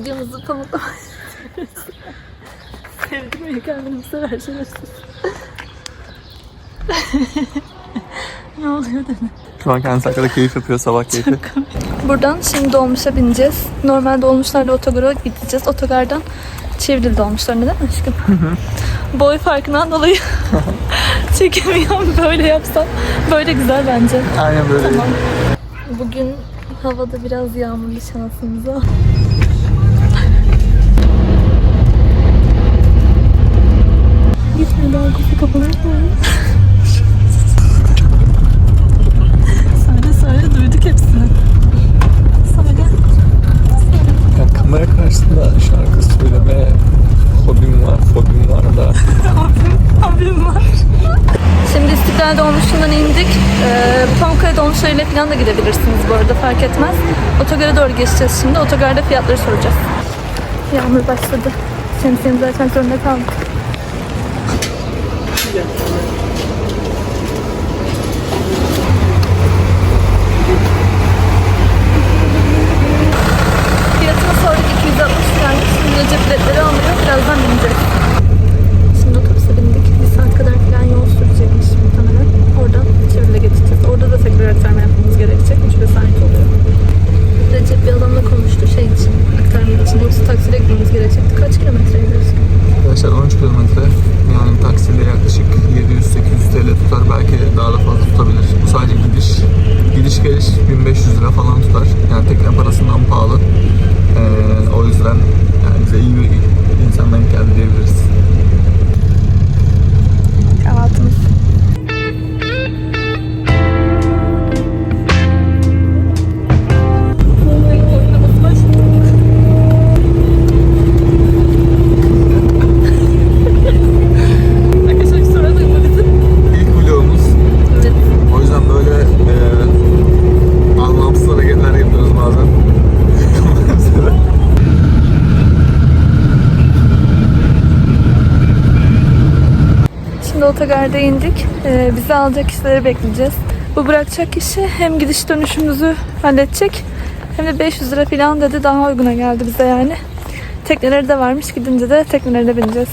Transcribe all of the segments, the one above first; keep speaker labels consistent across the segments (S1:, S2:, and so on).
S1: videomuzu tamamlamak istiyoruz. Sevdim bu sefer şerefsiz. ne oluyor dedi.
S2: Şu an kendisi hakkında keyif yapıyor sabah keyfi.
S1: Buradan şimdi dolmuşa bineceğiz. Normal dolmuşlarla otogara gideceğiz. Otogardan Çevril dolmuşlarına değil mi aşkım? Boy farkından dolayı çekemiyorum böyle yapsam. Böyle güzel bence.
S2: Aynen böyle.
S1: Tamam. Bugün havada biraz yağmurlu şansımıza. Arkası kapalı mı? söyle söyle duyduk hepsini. Söyle.
S2: Ya söyleme hobim var, fobim var da.
S1: Abim var. Şimdi İstiklal Dolmuşu'ndan indik. Ee, Pamukkale Dolmuşları'yla falan da gidebilirsiniz bu arada fark etmez. Otogara doğru geçeceğiz şimdi. Otogarda fiyatları soracağız. Yağmur başladı. Şemsiyemizi açmak zorunda kaldık.
S2: Yeah. Tutar belki daha da fazla tutabilir. Bu sadece gidiş. Gidiş geliş 1500 lira falan tutar. Yani tekne parasından pahalı. Ee, o yüzden yani bize iyi bir insan denk geldi diyebiliriz.
S1: Kahvaltımız. Otogarda indik. Ee, bizi alacak kişileri bekleyeceğiz. Bu bırakacak kişi hem gidiş dönüşümüzü halledecek hem de 500 lira falan dedi. Daha uyguna geldi bize yani. Tekneleri de varmış. Gidince de teknelerine bineceğiz.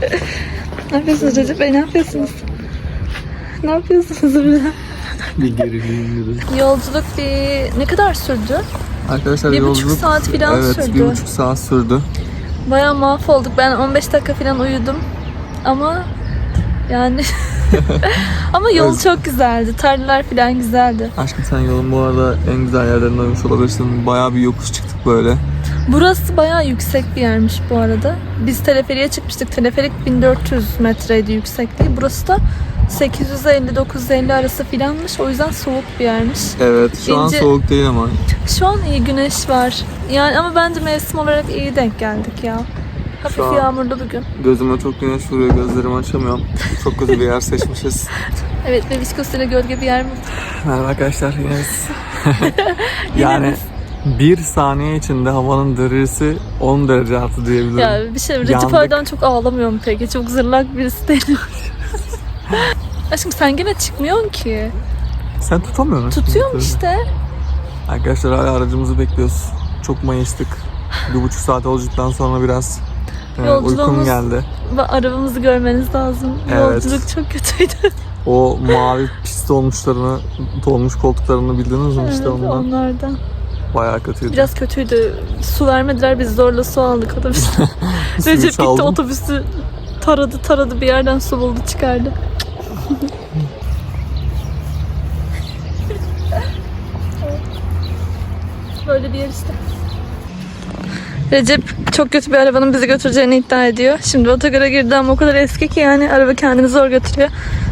S1: ne yapıyorsunuz Recep Bey? Ne yapıyorsunuz? Ne yapıyorsunuz burada?
S2: bir gerilim dedi.
S1: Yolculuk bir... Ne kadar sürdü?
S2: Arkadaşlar
S1: Bir buçuk
S2: yolculuk
S1: saat falan
S2: evet,
S1: sürdü.
S2: bir buçuk saat sürdü.
S1: Bayağı mahvolduk. Ben 15 dakika falan uyudum. Ama yani... Ama yol
S2: Evet.
S1: çok güzeldi. Tarlalar falan güzeldi.
S2: Aşkım sen yolun bu arada en güzel yerlerinden olmuş olabilirsin. Bayağı bir yokuş çıktık böyle.
S1: Burası bayağı yüksek bir yermiş bu arada. Biz teleferiye çıkmıştık. Teleferik 1400 metreydi yüksekliği. Burası da 850-950 arası filanmış. O yüzden soğuk bir yermiş.
S2: Evet şu
S1: İnce-
S2: an soğuk değil ama.
S1: Şu an iyi güneş var. Yani ama bence mevsim olarak iyi denk geldik ya. Hafif
S2: an-
S1: yağmurlu bugün.
S2: Gözüme çok güneş vuruyor gözlerimi açamıyorum. Çok kötü bir yer seçmişiz.
S1: Evet ve viskosuyla gölge bir yer bulduk.
S2: Merhaba arkadaşlar yine Yani bir saniye içinde havanın derecesi 10 derece arttı diyebilirim.
S1: Ya bir şey Recep oradan çok ağlamıyor mu peki? Çok zırlak birisi değil. Aşkım sen gene çıkmıyorsun ki.
S2: Sen tutamıyor musun?
S1: Tutuyorum işte.
S2: Arkadaşlar hala aracımızı bekliyoruz. Çok mayıştık. Bir buçuk saat yolculuktan sonra biraz e, uykum
S1: Yolculuğumuz-
S2: geldi.
S1: Ve arabamızı görmeniz lazım.
S2: Evet.
S1: Yolculuk çok kötüydü.
S2: O mavi pist dolmuşlarını, dolmuş koltuklarını bildiniz mi işte
S1: Evet,
S2: ondan?
S1: onlardan.
S2: Bayağı kötüydü.
S1: Biraz kötüydü. Su vermediler biz zorla su aldık otobüsten. Recep gitti
S2: çaldım.
S1: otobüsü taradı taradı bir yerden su buldu çıkardı. Böyle bir yer işte. Recep çok kötü bir arabanın bizi götüreceğini iddia ediyor. Şimdi otogara girdi ama o kadar eski ki yani araba kendini zor götürüyor.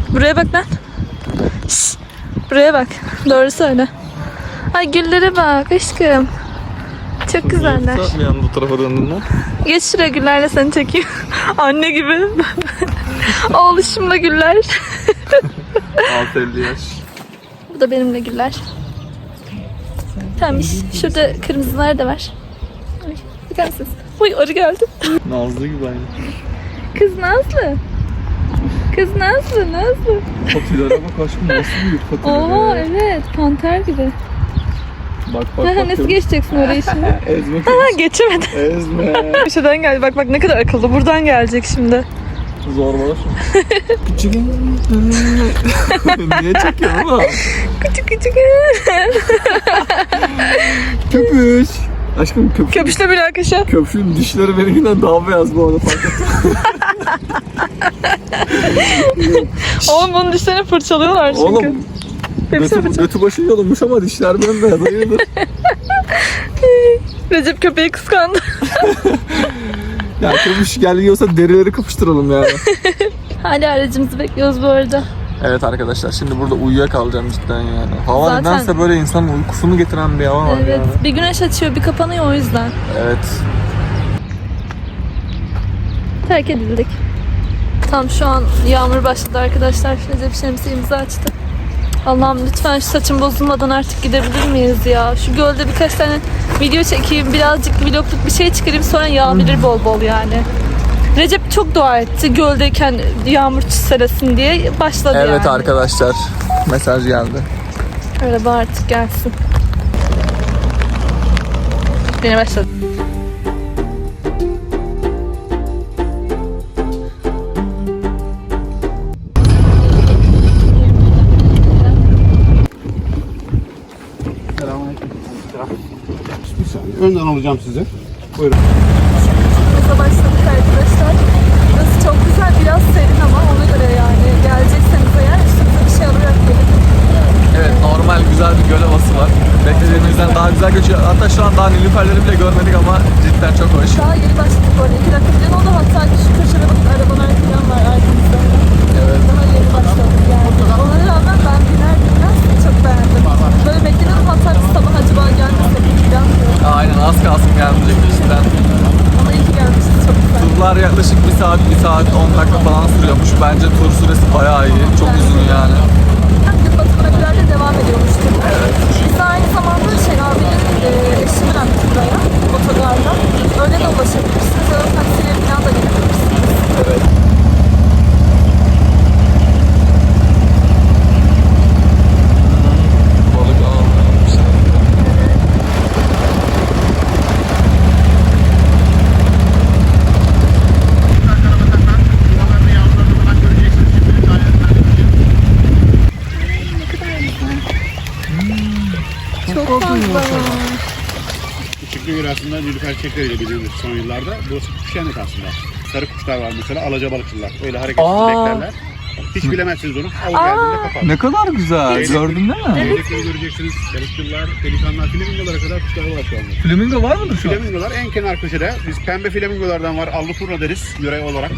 S1: Buraya bak lan. Şşş, buraya bak. Doğru söyle. Ay güllere bak aşkım. Çok güzeller.
S2: Bir anda bu tarafa döndün lan.
S1: Geç şuraya güllerle seni çekeyim. Anne gibi. Oğluşumla güller.
S2: 6-50 yaş.
S1: Bu da benimle güller. Tamam şurada kırmızılar da var. Mısınız? Uy arı geldi.
S2: Nazlı gibi aynı.
S1: Kız Nazlı. Kız Nazlı, Nazlı.
S2: Patilere bak aşkım nasıl büyük patileri.
S1: Oo evet, panter gibi.
S2: Bak bak bak.
S1: Nasıl geçeceksin orayı şimdi?
S2: Ezme
S1: Ha, geçemedi.
S2: Ezme.
S1: Köşeden geldi. Bak bak ne kadar akıllı. Buradan gelecek şimdi.
S2: Zorbalar. Küçük. Niye çekiyorsun oğlum?
S1: Küçük küçük.
S2: Köpüş. Aşkım köpüş.
S1: Köpüşle bir arkadaşa.
S2: Köpüşün dişleri benimkinden daha beyaz bu arada fark.
S1: Oğlum bunun dişlerini fırçalıyorlar çünkü.
S2: Oğlum
S1: Hepsi
S2: götü, götü başı yolunmuş ama dişler bembeyaz hayırdır?
S1: Recep köpeği kıskandı.
S2: ya köpüş gel yiyorsa derileri kapıştıralım yani.
S1: Hala aracımızı bekliyoruz bu arada.
S2: Evet arkadaşlar şimdi burada uyuyakalacağım cidden yani. Hava
S1: Zaten-
S2: nedense böyle insanın uykusunu getiren bir hava var
S1: Evet.
S2: yani.
S1: Bir güneş açıyor bir kapanıyor o yüzden.
S2: Evet.
S1: Terk edildik. Tam şu an yağmur başladı arkadaşlar. Recep şemsiyemizi açtı. Allah'ım lütfen şu saçım bozulmadan artık gidebilir miyiz ya? Şu gölde birkaç tane video çekeyim, birazcık vlogluk bir şey çıkarayım sonra yağabilir bol bol yani. Recep çok dua etti göldeyken yağmur seresin diye başladı yani.
S2: Evet arkadaşlar. Mesaj geldi.
S1: Araba artık gelsin. Yine başladı.
S3: Önden alacağım sizi.
S1: Burası başladık arkadaşlar. Burası çok güzel, biraz serin ama ona göre yani gelecekseniz eğer üstünüze bir şey alarak gelin.
S2: Evet normal güzel bir göl havası var. Beklediğimizden daha güzel geçiyor. Hatta şu an daha nilüferleri bile görmedik ama cidden çok hoş.
S1: Daha yeni başladık arada. İki dakika falan oldu hatta şu köşede bakın arabalar falan var arkamızda.
S2: Evet.
S1: Daha yeni başladık yani. Ona rağmen ben biner binmez çok beğendim. Böyle bekledim hatta bir sabah acaba gelmesek mi falan diyor.
S2: Aynen az kalsın gelmeyecekti cidden.
S1: Ama iyi ki gelmişti çok güzel.
S2: Turlar yaklaşık 1 saat, 1 saat 10 dakika falan sürüyormuş. Bence tur süresi bayağı iyi. Çok uzun yani.
S1: Gün batımına kadar da devam ediyormuştuk. Biz de aynı zamanda şey abinin e, eşi bıraktı buraya otogarda. Öyle de ulaşabilirsiniz. Ya da taksiyle falan da gidebilirsiniz.
S2: Evet. Balık avlamış.
S1: Çok fazla.
S3: Küçüklüğü göre aslında nilüfer çiçekleriyle bilinir son yıllarda. Burası kuşyanık aslında. Sarı kuşlar var mesela, alacabalıkçılar. Öyle hareketsiz
S2: Aa.
S3: beklerler. Hiç bilemezsiniz onu. Av geldiğinde.
S2: Ne kadar güzel. Gördün değil mi?
S3: Leylekleri göreceksiniz, balıkçılar, delikanlar, flamingolara kadar kuşlar var şu anda.
S2: Flamingo var mıdır şu an?
S3: Flamingolar en kenar köşede. Biz pembe flamingolardan var, allıturna deriz yöre olarak.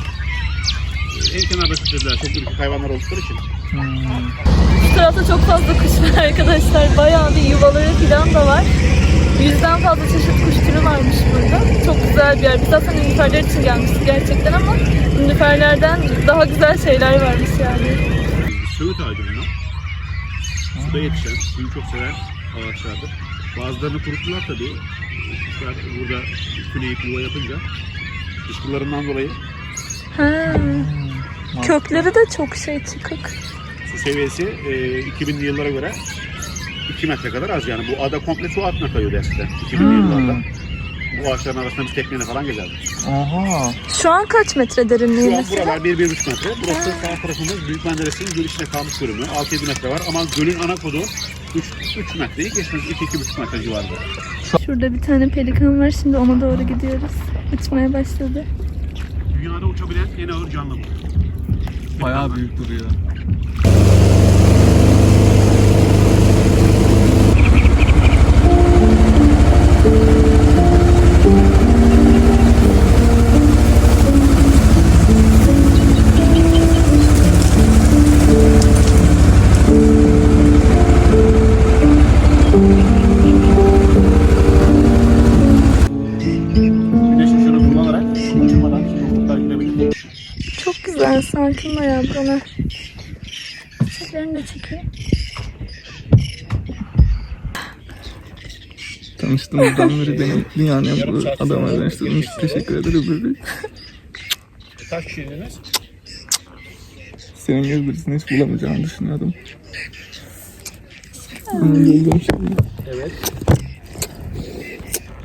S3: En kenarda köşedeler. Çok büyük hayvanlar oldukları için.
S1: Şu tarafta çok fazla kuş var arkadaşlar. Bayağı bir yuvaları falan da var. Yüzden fazla çeşit kuş türü varmış burada. Çok güzel bir yer. Biz aslında nilüferler için gelmiştik gerçekten ama nilüferlerden daha güzel şeyler varmış yani.
S3: Söğüt ağacı bunlar. Suda yetişen, suyu çok seven ağaçlardır. Bazılarını kuruttular tabii. Kuşlar burada küleyip yuva yapınca dışkılarından dolayı
S1: Ha. Kökleri de çok şey çıkık.
S3: su seviyesi e, 2000'li yıllara göre 2 metre kadar az yani. Bu ada komple su altına kayıyordu eskiden 2000'li
S2: Hmm.
S3: yıllarda. Bu ağaçların arasında biz tekneyle falan gezerdik.
S2: Oha.
S1: Şu an kaç metre derinliği
S3: Şu an
S1: mesela?
S3: buralar 1-1,5 metre. Burası sağ tarafımız Büyük Menderes'in göl içine kalmış bölümü. 6-7 metre var ama gölün ana kodu 3, 3 metreyi geçmez 2-2,5 metre civarında.
S1: Şurada bir tane pelikan var. Şimdi ona doğru gidiyoruz. Uçmaya başladı.
S3: Dünyada uçabilen en ağır canlı bu.
S2: Bayağı büyük duruyor.
S1: Buralar. Çiçeklerini de çekiyor.
S2: Tanıştığımızdan beri beni dünyanın en mutlu adamına dönüştürdüğün için teşekkür ederim.
S3: Kaç kişiydiniz?
S2: Senin gibi birisini hiç bulamayacağımı düşünüyordum. Geliyorum şimdi.
S3: Evet.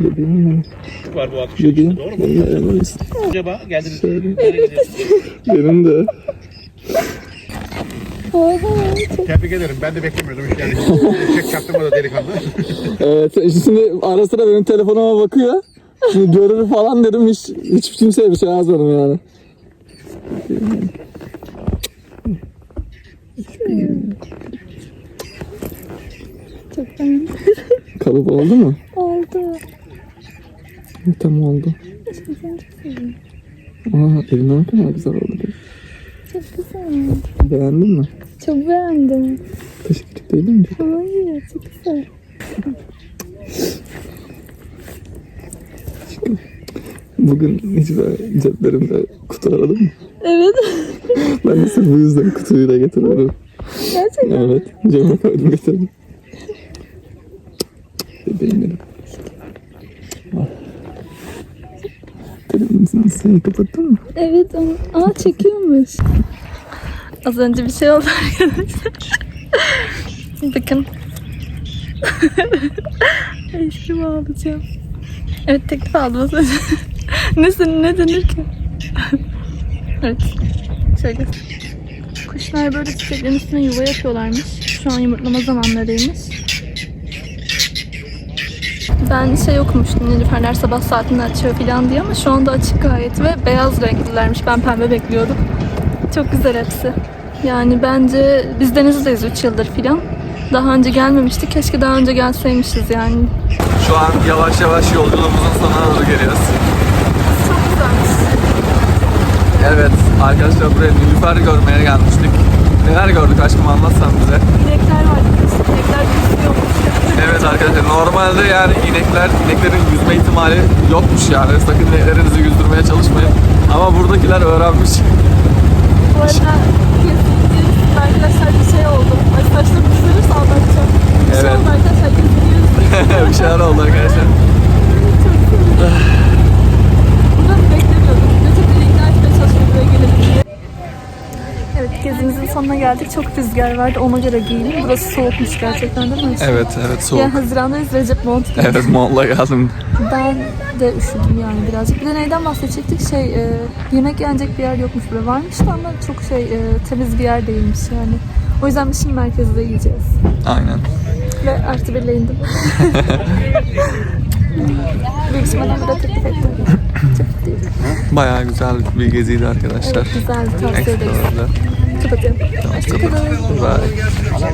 S2: Bebeğim benim.
S3: Var bu akış.
S2: Bebeğim.
S3: Doğru mu? Acaba geldiniz.
S2: Benim de.
S4: Tebrik ederim. Ben de beklemiyordum. Yani çek çaktırmadı delikanlı.
S2: Evet, şimdi ara sıra benim telefonuma bakıyor. Şimdi görür falan dedim hiç hiç kimseye bir şey yazmadım yani.
S1: Çok beğendim.
S2: Kalıp oldu mu?
S1: Oldu.
S2: Tam oldu. Aa evin ne kadar güzel oldu.
S1: Çok güzel.
S2: Beğendin mi?
S1: Çok beğendim.
S2: Taşı küçük değil mi?
S1: Hayır çok güzel.
S2: Bugün hiç böyle ceplerimde kutu aradım mı?
S1: Evet.
S2: Ben de sırf bu yüzden kutuyu da getiriyorum.
S1: Gerçekten.
S2: Evet. Cebime koydum getirdim. Bebeğim benim. Al. Telefonun seni kapattın mı?
S1: Evet ama aa çekiyormuş. Az önce bir şey oldu arkadaşlar. Bakın. Eşimi alacağım. Evet teklif aldım az önce. ne, ne denir ki? evet. Şöyle. Kuşlar böyle çiçeklerin üstüne yuva yapıyorlarmış. Şu an yumurtlama zamanlarıymış. Ben şey okumuştum Nilüferler sabah saatinde açıyor falan diye ama şu anda açık gayet ve beyaz renklilermiş. Ben pembe bekliyordum. Çok güzel hepsi. Yani bence biz Denizli'deyiz 3 yıldır falan. Daha önce gelmemiştik. Keşke daha önce gelseymişiz yani.
S2: Şu an yavaş yavaş yolculuğumuzun sonuna doğru geliyoruz.
S1: Çok güzelmiş.
S2: Evet arkadaşlar buraya Nilüfer görmeye gelmiştik. Neler gördük aşkım anlatsan bize.
S1: İnekler vardı. İnekler yüzüyormuş.
S2: Evet arkadaşlar normalde yani inekler, ineklerin yüzme ihtimali yokmuş yani. Sakın ineklerinizi yüzdürmeye çalışmayın. Ama buradakiler öğrenmiş.
S1: Bu arada gezdiğimiz arkadaşlar bir şey oldu. Ay saçlarım düzelirse anlatacağım. Bir şey
S2: Evet.
S1: oldu arkadaşlar gezdiğimiz.
S2: bir şeyler oldu arkadaşlar.
S1: Bunu beklemiyordum. Ne çok beni ikna etmeye çalışıyor buraya gelelim diye. Evet gezimizin sonuna geldik. Çok rüzgar vardı. Ona göre giyinim. Burası soğukmuş gerçekten değil mi?
S2: Evet evet soğuk.
S1: Yani Haziran'dayız Recep mont giymiş.
S2: Evet montla geldim.
S1: Ben de üşüdüm yani birazcık. Bir de neyden bahsedecektik? Şey e, yemek yenecek bir yer yokmuş burada. Varmış da ama çok şey e, temiz bir yer değilmiş yani. O yüzden biz şimdi merkezde yiyeceğiz.
S2: Aynen.
S1: Ve artı birle indim. Büyük ihtimalle burada teklif ettim.
S2: Bayağı güzel bir geziydi arkadaşlar.
S1: Evet güzeldi tavsiye ederiz.
S2: Bye.